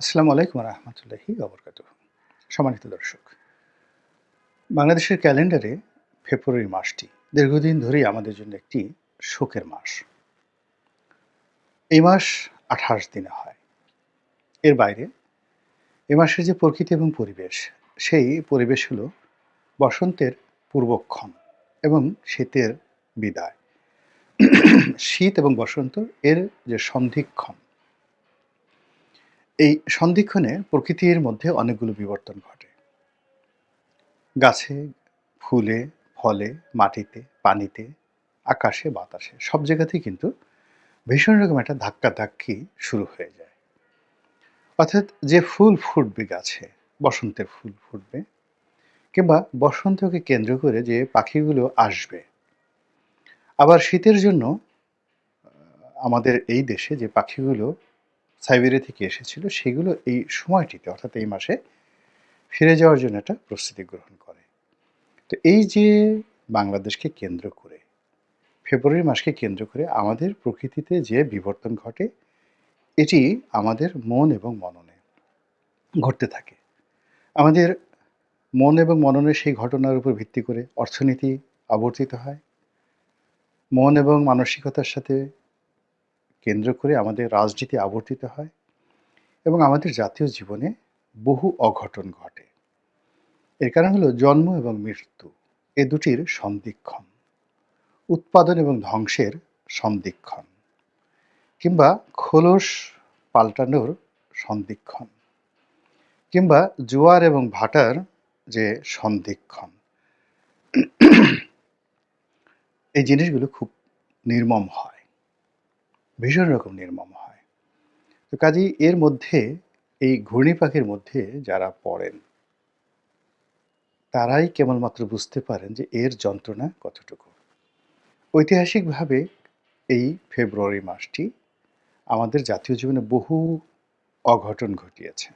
আসসালামু আলাইকুম রহমতুল্লাহি অবরকাত সম্মানিত দর্শক, বাংলাদেশের ক্যালেন্ডারে ফেব্রুয়ারি মাসটি দীর্ঘদিন ধরেই আমাদের জন্য একটি শোকের মাস। এই মাস আঠাশ দিনে হয়। এর বাইরে এ মাসের যে প্রকৃতি এবং পরিবেশ, সেই পরিবেশ হলো বসন্তের পূর্বক্ষণ এবং শীতের বিদায়। শীত এবং বসন্ত এর যে সন্ধিক্ষণ এই সন্ধিক্ষণে প্রকৃতির মধ্যে অনেকগুলো বিবর্তন ঘটে। গাছে, ফুলে, ফলে, মাটিতে, পানিতে, আকাশে, বাতাসে, সব জায়গাতেই কিন্তু ভীষণ রকম একটা ধাক্কা ধাক্কি শুরু হয়ে যায়। অর্থাৎ যে ফুল ফুটবে গাছে, বসন্তের ফুল ফুটবে, কিংবা বসন্তকে কেন্দ্র করে যে পাখিগুলো আসবে, আবার শীতের জন্য আমাদের এই দেশে যে পাখিগুলো সাইবেরিয়া থেকে এসেছিল, সেগুলো এই সময়টিতে, অর্থাৎ এই মাসে ফিরে যাওয়ার জন্য একটা প্রস্তুতি গ্রহণ করে। তো এই যে বাংলাদেশকে কেন্দ্র করে, ফেব্রুয়ারি মাসকে কেন্দ্র করে আমাদের প্রকৃতিতে যে বিবর্তন ঘটে, এটি আমাদের মন এবং মননে ঘটতে থাকে। আমাদের মন এবং মননের সেই ঘটনার উপর ভিত্তি করে অর্থনীতি আবর্তিত হয়। মন এবং মানসিকতার সাথে কেন্দ্র করে আমাদের রাজনীতি আবর্তিত হয় এবং আমাদের জাতীয় জীবনে বহু অঘটন ঘটে। এর কারণ হলো জন্ম এবং মৃত্যু, এ দুটির সন্ধিক্ষণ, উৎপাদন এবং ধ্বংসের সন্ধিক্ষণ কিংবা খোলস পাল্টানোর সন্ধিক্ষণ কিংবা জোয়ার এবং ভাটার যে সন্ধিক্ষণ। এই জিনিসগুলো খুব নির্মম হয়। ভীষণ রকম নির্মম হয়। তো কাজেই এর মধ্যে, এই ঘূর্ণি পাখির মধ্যে যারা পড়েন, তারাই কেবলমাত্র বুঝতে পারেন যে এর যন্ত্রণা কতটুকু। ঐতিহাসিকভাবে এই ফেব্রুয়ারি মাসটি আমাদের জাতীয় জীবনে বহু অঘটন ঘটিয়েছে।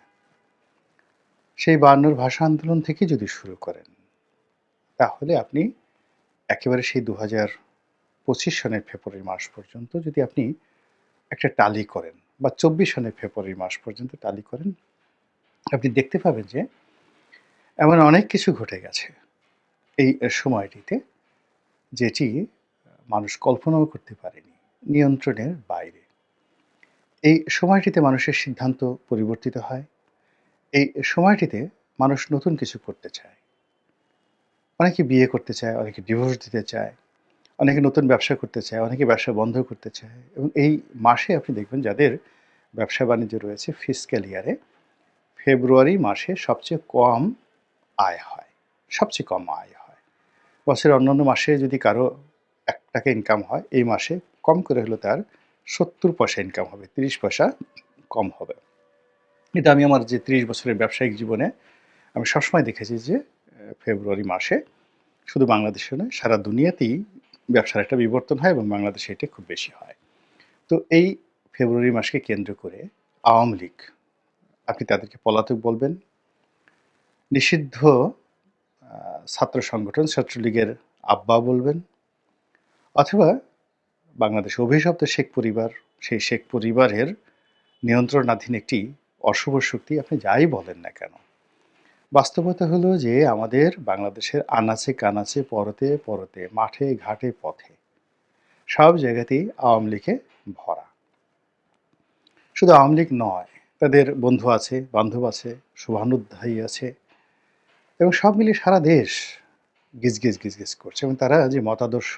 সেই বায়ান্নর ভাষা আন্দোলন থেকে যদি শুরু করেন, তাহলে আপনি একেবারে সেই দু হাজার পঁচিশ সনের ফেব্রুয়ারি মাস পর্যন্ত যদি আপনি একটা টালি করেন বা চব্বিশ সনের ফেব্রুয়ারি মাস পর্যন্ত টালি করেন, আপনি দেখতে পাবেন যে এমন অনেক কিছু ঘটে গেছে এই সময়টিতে যেটি মানুষ কল্পনাও করতে পারেনি নিয়ন্ত্রণের বাইরে। এই সময়টিতে মানুষের সিদ্ধান্ত পরিবর্তিত হয়, এই সময়টিতে মানুষ নতুন কিছু করতে চায়। অনেকে বিয়ে করতে চায়, অনেকে ডিভোর্স দিতে চায় অনেকে নতুন ব্যবসা করতে চায়, অনেকে ব্যবসা বন্ধ করতে চায় এবং এই মাসে আপনি দেখবেন যাদের ব্যবসা বাণিজ্য রয়েছে ফিসক্যাল ইয়ারে ফেব্রুয়ারি মাসে সবচেয়ে কম আয় হয়, সবচেয়ে কম আয় হয়। বছরের অন্যান্য মাসে যদি কারও এক টাকা ইনকাম হয়, এই মাসে কম করে হলো তার সত্তর পয়সা ইনকাম হবে, তিরিশ পয়সা কম হবে। এটা আমি আমার যে ত্রিশ বছরের ব্যবসায়িক জীবনে আমি সবসময় দেখেছি যে ফেব্রুয়ারি মাসে শুধু বাংলাদেশে নয়, সারা দুনিয়াতেই ব্যবসার একটা বিবর্তন হয় এবং বাংলাদেশে এটি খুব বেশি হয়। তো এই ফেব্রুয়ারি মাসকে কেন্দ্র করে আওয়ামী লীগ, আপনি তাদেরকে পলাতক বলবেন, নিষিদ্ধ ছাত্র সংগঠন ছাত্রলীগের আব্বা বলবেন, অথবা বাংলাদেশ অভিশপ্ত শেখ পরিবার, সেই শেখ পরিবারের নিয়ন্ত্রণাধীন একটি অশুভ শক্তি, আপনি যাই বলেন না কেন বাস্তবতা হলো যে আমাদের বাংলাদেশের আনাচে কানাচে, পরতে পরতে, মাঠে ঘাটে পথে সব জায়গাতেই আওয়ামী লীগে ভরা। শুধু আওয়ামী লীগ নয়, তাদের বন্ধু আছে, বান্ধব আছে, শুভানুধ্যায়ী আছে এবং সব মিলিয়ে সারা দেশ গিজ গিজ গিজ গিজ করছে এবং তারা যে মতাদর্শ,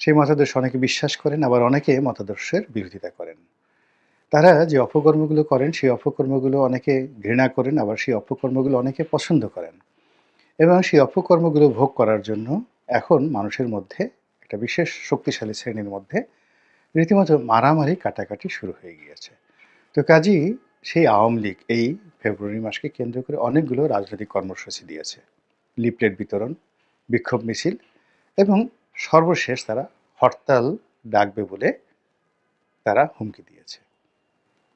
সেই মতাদর্শ অনেকে বিশ্বাস করেন, আবার অনেকে মতাদর্শের বিরোধিতা করেন। তারা যে অপকর্মগুলো করেন, সেই অপকর্মগুলো অনেকে ঘৃণা করেন, আবার সেই অপকর্মগুলো অনেকে পছন্দ করেন। এবং সেই অপকর্মগুলো ভোগ করার জন্য এখন মানুষের মধ্যে, একটা বিশেষ শক্তিশালী শ্রেণির মধ্যে রীতিমতো মারামারি, কাটাকাটি শুরু হয়ে গিয়েছে। তো কাজেই সেই আওয়ামী লীগ এই ফেব্রুয়ারি মাসকে কেন্দ্র করে অনেকগুলো রাজনৈতিক কর্মসূচি দিয়েছে। লিপলেট বিতরণ, বিক্ষোভ মিছিল এবং সর্বশেষ তারা হরতাল ডাকবে বলে তারা হুমকি দিয়েছে।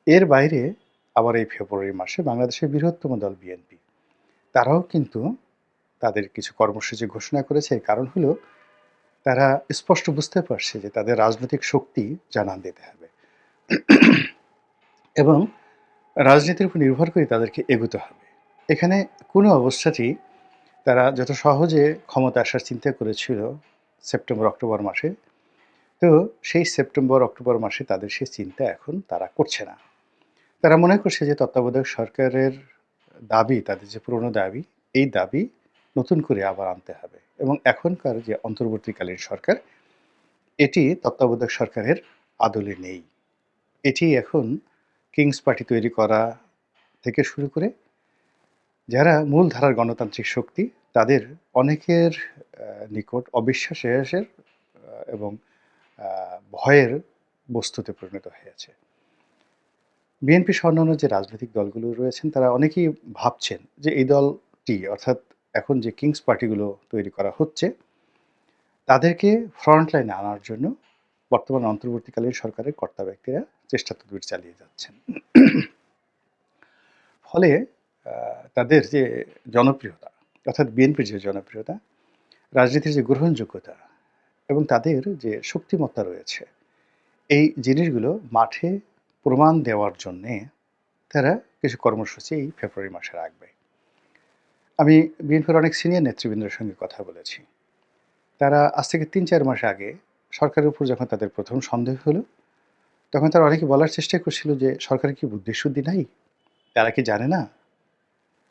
এর বাইরে আবার এই ফেব্রুয়ারি মাসে বাংলাদেশের বৃহত্তম দল বিএনপি। তারাও কিন্তু তাদের কিছু কর্মসূচি ঘোষণা করেছে। কারণ হলো, তারা স্পষ্ট বুঝতে পারছে যে তাদের রাজনৈতিক শক্তি জানান দিতে হবে। এবং রাজনীতির উপর নির্ভর করে তাদেরকে এগোতে হবে। এখানে কোনো অবস্থাতেই তারা যত সহজে ক্ষমতা আসার চিন্তা করেছিল সেপ্টেম্বর, অক্টোবর মাসে, তো সেই সেপ্টেম্বর, অক্টোবর মাসে তাদের সেই চিন্তা এখন তারা করছে না। তারা মনে করছে যে তত্ত্বাবধায়ক সরকারের দাবি, তাদের যে পুরনো দাবি, এই দাবি নতুন করে আবার আনতে হবে। এবং এখনকার যে অন্তর্বর্তীকালীন সরকার, এটি তত্ত্বাবধায়ক সরকারের আদলে নেই। এটি এখন কিংস পার্টি তৈরি করা থেকে শুরু করে যারা মূলধারার গণতান্ত্রিক শক্তি, তাদের অনেকের নিকট অবিশ্বাসের এবং ভয়ের বস্তুতে পরিণত হয়েছে বিএনপি সহ অন্যান্য যে রাজনৈতিক দলগুলো রয়েছেন, তারা অনেকেই ভাবছেন যে এই দলটি, অর্থাৎ এখন যে কিংস পার্টিগুলো তৈরি করা হচ্ছে, তাদেরকে ফ্রন্ট লাইনে আনার জন্য বর্তমান অন্তর্বর্তীকালীন সরকারের কর্তা ব্যক্তিরা চেষ্টা তদবির চালিয়ে যাচ্ছেন। ফলে তাদের যে জনপ্রিয়তা, অর্থাৎ বিএনপির যে জনপ্রিয়তা, রাজনীতির যে গ্রহণযোগ্যতা এবং তাদের যে শক্তিমত্তা রয়েছে, এই জিনিসগুলো মাঠে প্রমাণ দেওয়ার জন্যে তারা কিছু কর্মসূচি এই ফেব্রুয়ারি মাসে রাখবে। আমি বিএনপির অনেক সিনিয়র নেতৃবৃন্দের সঙ্গে কথা বলেছি। তারা আজ থেকে তিন চার মাস আগে সরকারের উপর যখন তাদের প্রথম সন্দেহ হলো, তখন তারা অনেকে বলার চেষ্টা করছিল যে, সরকারের কি বুদ্ধিশুদ্ধি নাই? তারা কি জানে না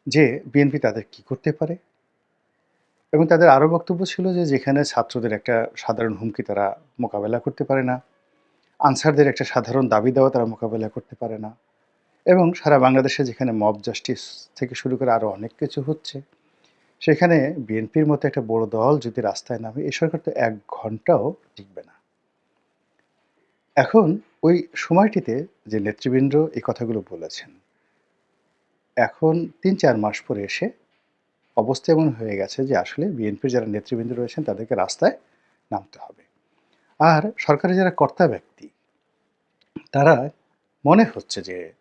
যে বিএনপি তাদের কি করতে পারে? এবং তাদের আরও বক্তব্য ছিল যে, যেখানে ছাত্রদের একটা সাধারণ হুমকি তারা মোকাবেলা করতে পারে না। আনসারদের একটা সাধারণ দাবি দেওয়া তারা মোকাবেলা করতে পারে না। এবং সারা বাংলাদেশে যেখানে মব জাস্টিস থেকে শুরু করে আরও অনেক কিছু হচ্ছে, সেখানে বিএনপির মতো একটা বড় দল যদি রাস্তায় নামে, এ সরকার তো এক ঘন্টাও টিকবে না। এখন ওই সময়টিতে যে নেতৃবৃন্দ এই কথাগুলো বলেছেন, এখন তিন চার মাস পরে এসে অবস্থা এমন হয়ে গেছে যে আসলে বিএনপির যারা নেতৃবৃন্দ রয়েছেন তাদেরকে রাস্তায় নামতে হবে। আর সরকারের যারা কর্তা ব্যক্তি, তারা মনে হচ্ছে যে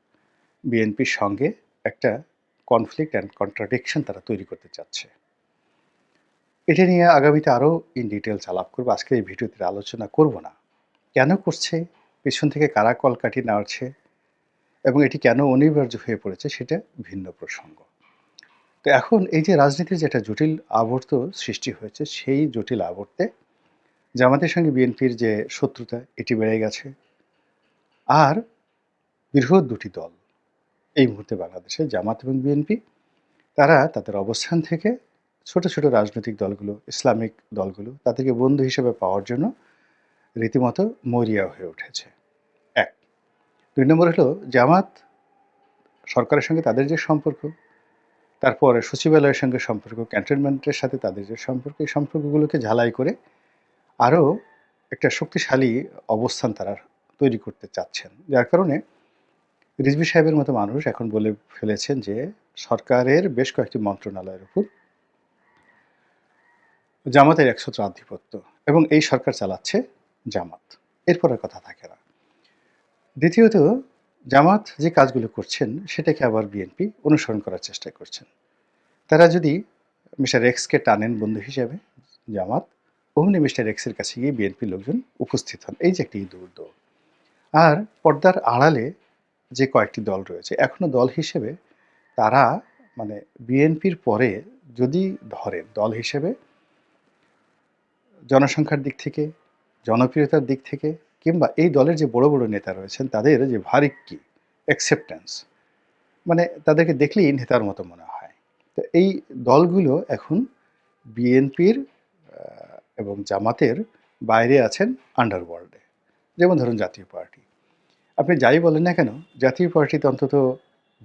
বিএনপির সঙ্গে একটা কনফ্লিক্ট অ্যান্ড কন্ট্রাডিকশন তারা তৈরি করতে চাচ্ছে। এটা নিয়ে আগামীতে আরও ইন ডিটেলস আলাপ করব। আজকে এই ভিডিওতে আলোচনা করব না। কেন করছে? পেছন থেকে কারা কল কাটি নাড়ছে? এবং এটি কেন অনিবার্য হয়ে পড়েছে সেটা ভিন্ন প্রসঙ্গ। তো এখন এই যে রাজনীতির যেটা জটিল আবর্ত সৃষ্টি হয়েছে, সেই জটিল আবর্তে জামাতের সঙ্গে বিএনপির যে শত্রুতা, এটি বেড়ে গেছে। আর বৃহৎ দুটি দল এই মুহূর্তে বাংলাদেশে, জামাত এবং বিএনপি, তারা তাদের অবস্থান থেকে ছোট ছোট রাজনৈতিক দলগুলো, ইসলামিক দলগুলো, তাদেরকে বন্ধু হিসেবে পাওয়ার জন্য রীতিমতো মরিয়া হয়ে উঠেছে। এক। দুই নম্বর হলো, জামাত সরকারের সঙ্গে তাদের যে সম্পর্ক, তারপরে সচিবালয়ের সঙ্গে সম্পর্ক, ক্যান্টনমেন্টের সাথে তাদের যে সম্পর্ক, এই সম্পর্কগুলোকে ঝালাই করে আরও একটা শক্তিশালী অবস্থান তারা তৈরি করতে চাচ্ছেন। যার কারণে রিজভি সাহেবের মতো মানুষ এখন বলে ফেলেছেন যে সরকারের বেশ কয়েকটি মন্ত্রণালয়ের উপর জামাতের একছত্র আধিপত্য এবং এই সরকার চালাচ্ছে জামাত। এরপর কথা থাকে না। দ্বিতীয়ত, জামাত যে কাজগুলো করছেন সেটাকে আবার বিএনপি অনুসরণ করার চেষ্টা করছেন। তারা যদি মিস্টার এক্সকে টানেন বন্ধু হিসেবে জামাত অমনি মিস্টার এক্সের কাছে গিয়ে বিএনপি লোকজন উপস্থিত হন। এই যে একটি দূর দৌড় আর পর্দার আড়ালে যে কয়েকটি দল রয়েছে এখনও দল হিসেবে তারা মানে বিএনপির পরে যদি ধরেন দল হিসেবে জনসংখ্যার দিক থেকে, জনপ্রিয়তার দিক থেকে, কিংবা এই দলের যে বড় বড় নেতা রয়েছেন, তাদের যে ভারিক্কি অ্যাকসেপ্টেন্স মানে তাদেরকে দেখলেই নেতার মতো মনে হয়। তো এই দলগুলো এখন বিএনপির এবং জামাতের বাইরে আছেন আন্ডারওয়ার্ল্ডে যেমন ধরুন জাতীয় পার্টি। আপনি যাই বলেন না কেন, জাতীয় পার্টিতে অন্তত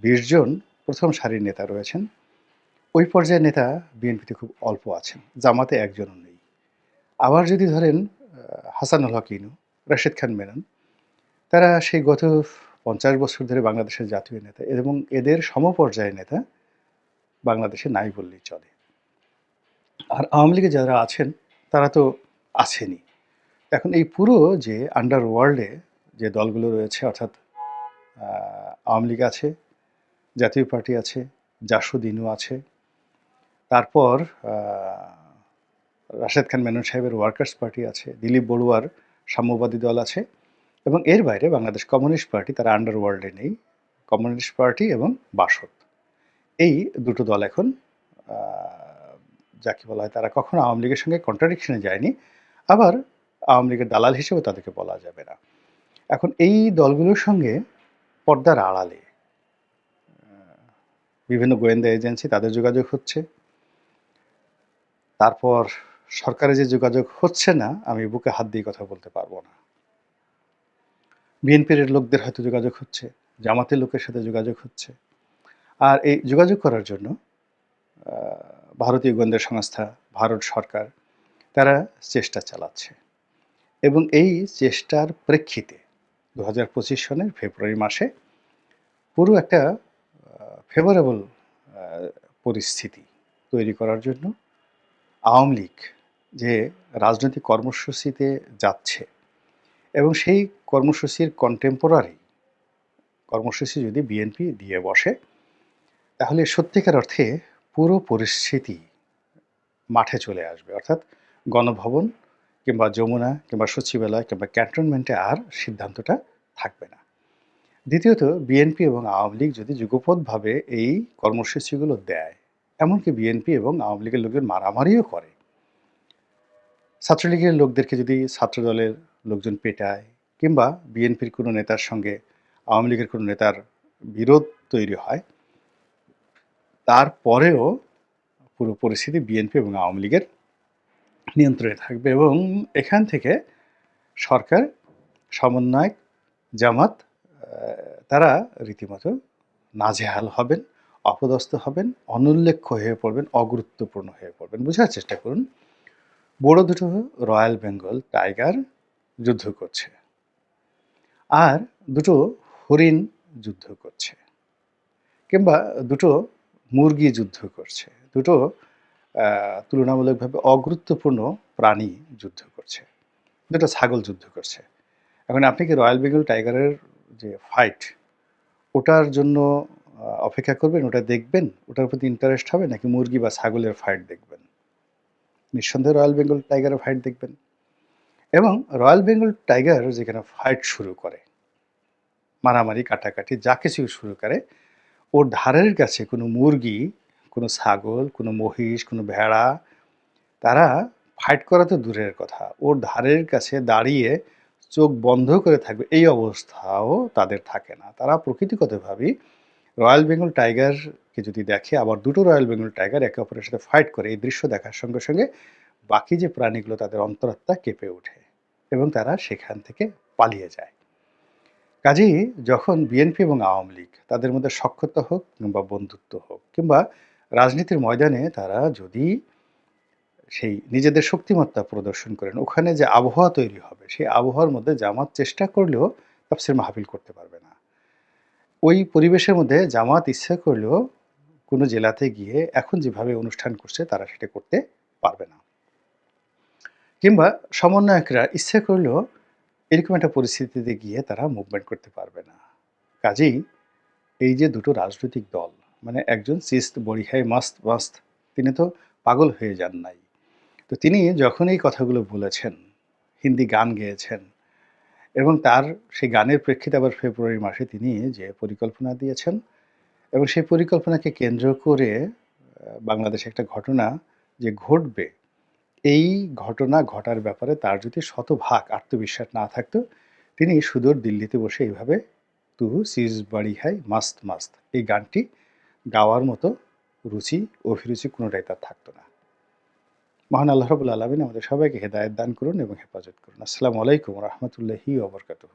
বিশ জন প্রথম সারির নেতা রয়েছেন। ওই পর্যায়ের নেতা বিএনপিতে খুব অল্প আছেন, জামাতে একজনও নেই। আবার যদি ধরেন হাসানুল হক ইনু, রাশেদ খান মেনন, তারা সেই গত পঞ্চাশ বছর ধরে বাংলাদেশের জাতীয় নেতা এবং এদের সমপর্যায়ের নেতা বাংলাদেশে নাই বললেই চলে। আর আওয়ামী লীগে যারা আছেন তারা তো আছেনই। এখন এই পুরো যে আন্ডার ওয়ার্ল্ডে যে দলগুলো রয়েছে, অর্থাৎ আওয়ামী লীগ আছে, জাতীয় পার্টি আছে জাসুদ আছে, তারপর রাশেদ খান মেনন সাহেবের ওয়ার্কার্স পার্টি আছে, দিলীপ বড়ুয়ার সাম্যবাদী দল আছে, এবং এর বাইরে বাংলাদেশ কমিউনিস্ট পার্টি, তারা আন্ডারওয়ার্ল্ডে নেই, কমিউনিস্ট পার্টি এবং বাসদ। এই দুটো দল এখন যাকে বলা হয়, তারা কখনো আওয়ামী লীগের সঙ্গে কন্ট্রাডিকশনে যায়নি। আবার আওয়ামী লীগের দালাল হিসেবে তাদেরকে বলা যাবে না। এখন এই দলগুলোর সঙ্গে পর্দার আড়ালে বিভিন্ন গোয়েন্দা এজেন্সি তাদের যোগাযোগ হচ্ছে। তারপর সরকারে যে যোগাযোগ হচ্ছে না, আমি বুকে হাত দিয়ে কথা বলতে পারব না। বিএনপির লোকদের হয়তো যোগাযোগ হচ্ছে, জামাতের লোকের সাথে যোগাযোগ হচ্ছে। আর এই যোগাযোগ করার জন্য ভারতীয় গোয়েন্দা সংস্থা, ভারত সরকার, তারা চেষ্টা চালাচ্ছে। এবং এই চেষ্টার প্রেক্ষিতে দু হাজার পঁচিশ সনের ফেব্রুয়ারি মাসে পুরো একটা ফেভারেবল পরিস্থিতি তৈরি করার জন্য আওয়ামী লীগ যে রাজনৈতিক কর্মসূচিতে যাচ্ছে এবং সেই কর্মসূচির কন্টেম্পোরারি কর্মসূচি যদি বিএনপি দিয়ে বসে, তাহলে সত্যিকার অর্থে পুরো পরিস্থিতি মাঠে চলে আসবে। অর্থাৎ গণভবন কিংবা যমুনা কিংবা সচিবালয় কিংবা ক্যান্টনমেন্টে আর সিদ্ধান্তটা থাকবে না। দ্বিতীয়ত, বিএনপি এবং আওয়ামী লীগ যদি যুগপথভাবে এই কর্মসূচিগুলো দেয়, এমনকি বিএনপি এবং আওয়ামী লীগের লোকজন মারামারিও করে, ছাত্রলীগের লোকদেরকে যদি ছাত্রদলের লোকজন পেটায় কিংবা বিএনপির কোনো নেতার সঙ্গে আওয়ামী লীগের কোনো নেতার বিরোধ তৈরি হয় তারপরেও পুরো পরিস্থিতি বিএনপি এবং আওয়ামী লীগের নিয়ন্ত্রণে থাকবে এবং এখান থেকে সরকার, সমন্বয়ক, জামাত তারা রীতিমতো নাজেহাল হবেন, অপদস্থ হবেন, অনুল্লেখ্য হয়ে পড়বেন, অগুরুত্বপূর্ণ হয়ে পড়বেন। বোঝার চেষ্টা করুন, বড় দুটো রয়্যাল বেঙ্গল টাইগার যুদ্ধ করছে আর দুটো হরিণ যুদ্ধ করছে, কিংবা দুটো মুরগি যুদ্ধ করছে। দুটো তুলনামূলকভাবে অগুরুত্বপূর্ণ প্রাণী যুদ্ধ করছে। দুটো ছাগল যুদ্ধ করছে। এখন আপনি কি রয়্যাল বেঙ্গল টাইগারের যে ফাইট ওটার জন্য অপেক্ষা করবেন? ওটা দেখবেন? ওটার প্রতি ইন্টারেস্ট হবে? নাকি মুরগি বা ছাগলের ফাইট দেখবেন? নিঃসন্দেহে রয়্যাল বেঙ্গল টাইগারের ফাইট দেখবেন। এবং রয়্যাল বেঙ্গল টাইগার যেখানে ফাইট শুরু করে, মারামারি, কাটাকাটি, যা কিছু শুরু করে ওর ধারের কাছে কোনো মুরগি, কোনো ছাগল, কোনো মহিষ, কোনো ভেড়া, তারা ফাইট করা তো দূরের কথা। ওর ধারের কাছে দাঁড়িয়ে চোখ বন্ধ করে থাকবে, এই অবস্থাও তাদের থাকে না। তারা প্রকৃতিগতভাবেই রয়্যাল বেঙ্গল টাইগারকে যদি দেখে, আবার দুটো রয়্যাল বেঙ্গল টাইগার একে অপরের সাথে ফাইট করে, এই দৃশ্য দেখার সঙ্গে সঙ্গে বাকি যে প্রাণীগুলো তাদের অন্তরাত্মা কেঁপে ওঠে এবং তারা সেখান থেকে পালিয়ে যায়। কাজেই যখন বিএনপি এবং আওয়ামী লীগ তাদের মধ্যে সক্ষতা হোক কিংবা বন্ধুত্ব হোক কিংবা রাজনীতির ময়দানে তারা যদি সেই নিজেদের শক্তিমত্তা প্রদর্শন করেন, ওখানে যে আবহাওয়া তৈরি হবে, সেই আবহাওয়ার মধ্যে জামাত চেষ্টা করলেও তাফসির মাহফিল করতে পারবে না। ওই পরিবেশের মধ্যে জামাত ইচ্ছা করলেও কোনো জেলাতে গিয়ে এখন যেভাবে অনুষ্ঠান করছে তারা সেটা করতে পারবে না। কিংবা সমন্বয়করা ইচ্ছা করলেও এরকম একটা পরিস্থিতিতে গিয়ে তারা মুভমেন্ট করতে পারবে না। কাজেই এই যে দুটো রাজনৈতিক দল মানে একজন সিস্ত বড়িহাই মাস্ত মাস্ত তিনি তো পাগল হয়ে যান নাই। তো তিনি যখন এই কথাগুলো বলেছেন, হিন্দি গান গেয়েছেন, এবং তার সেই গানের প্রেক্ষিতে আবার ফেব্রুয়ারি মাসে তিনি যে পরিকল্পনা দিয়েছেন, এবং সেই পরিকল্পনাকে কেন্দ্র করে বাংলাদেশে একটা ঘটনা যে ঘটবে এই ঘটনা ঘটার ব্যাপারে তার যদি শতভাগ আত্মবিশ্বাস না থাকতো, তিনি সুদূর দিল্লিতে বসে এইভাবে তু সিজ বাড়ি হাই মাস্ত মাস্ত। এই গানটি গাওয়ার মতো রুচি, অভিরুচি কোনোটাই তার থাকতো না। মহান আল্লাহ রবুল আলমিন আমাদের সবাইকে হেদায়ত দান করুন এবং হেফাজত করুন। আসসালামু আলাইকুম রহমতুল্লাহি ওবরকাতুহ